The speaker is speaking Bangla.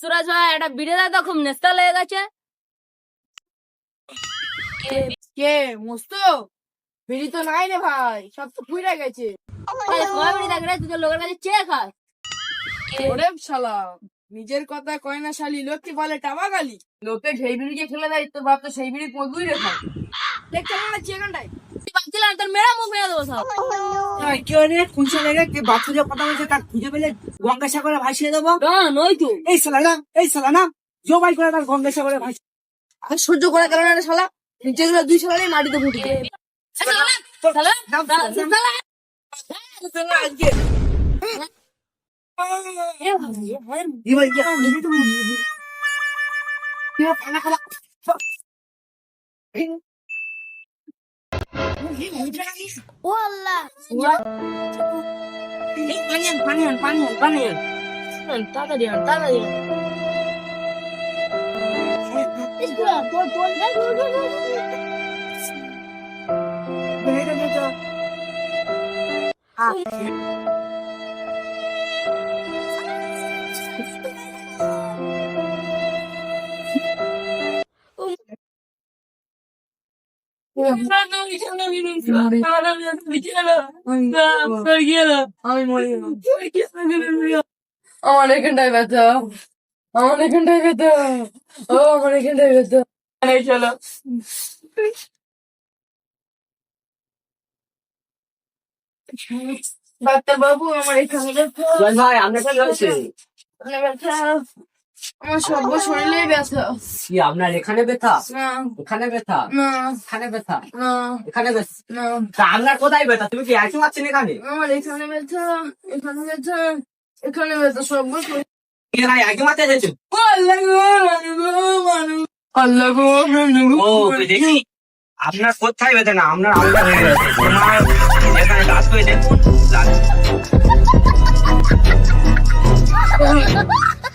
সুরাজ ভাই একটা বিড়ে তো খুব নেস্তা লেগে গেছে। কে মস্ত? বিড়ি তো নাই রে ভাই সব তো ফুইরা গেছে। সবাই বিড়ি রে তুই তো লোকের কাছে চেয়ে খাস। ওরে শালা। নিজের কথা কয় না শালি লোককে বলে টাবা গালি লোকে সেই বিড়িকে ফেলে দেয় তো ভাব তো সেই বিড়ি মধুই রেখা দেখতে না চেকানটাই তোর মেয়েরা মুখ মেরে দেবো সব। কোন কে বাচ্চা যে কথা বলছে তার খুঁজে পেলে গঙ্গাসাগরে ভাসিয়ে দেবো? তো। এই সালা না এই সালা না জবাই করে তার গঙ্গাসাগরে ভাসিয়ে আর সহ্য করা গেল না শালা। নিচে গুলো দুই শালা মাটিতে ফুটে শালা, শালা, শালা, শালা। আজকে والله Ah. আমার এখানটায় ব্যথা আমার এখানটায় ব্যথা ও আমার এখানটায় ব্যথা চলো ডাক্তার বাবু আমার এখানে ব্যথা ভাই এখানে ব্যথা আমার সব শরীরে ব্যথা। কি আপনার এখানে ব্যথা? না। এখানে ব্যথা? না। এখানে ব্যথা? না। এখানে ব্যথা? না। তা আপনার কোথায় ব্যথা? তুমি কি একই পাচ্ছেন এখানে? আমার এখানে ব্যথা এখানে ব্যথা এখানে ব্যথা সব শরীরে। আপনার কোথায় ব্যথা? না আপনার আলাদা হয়ে গেছে। তোমার এখানে দেখুন দাঁত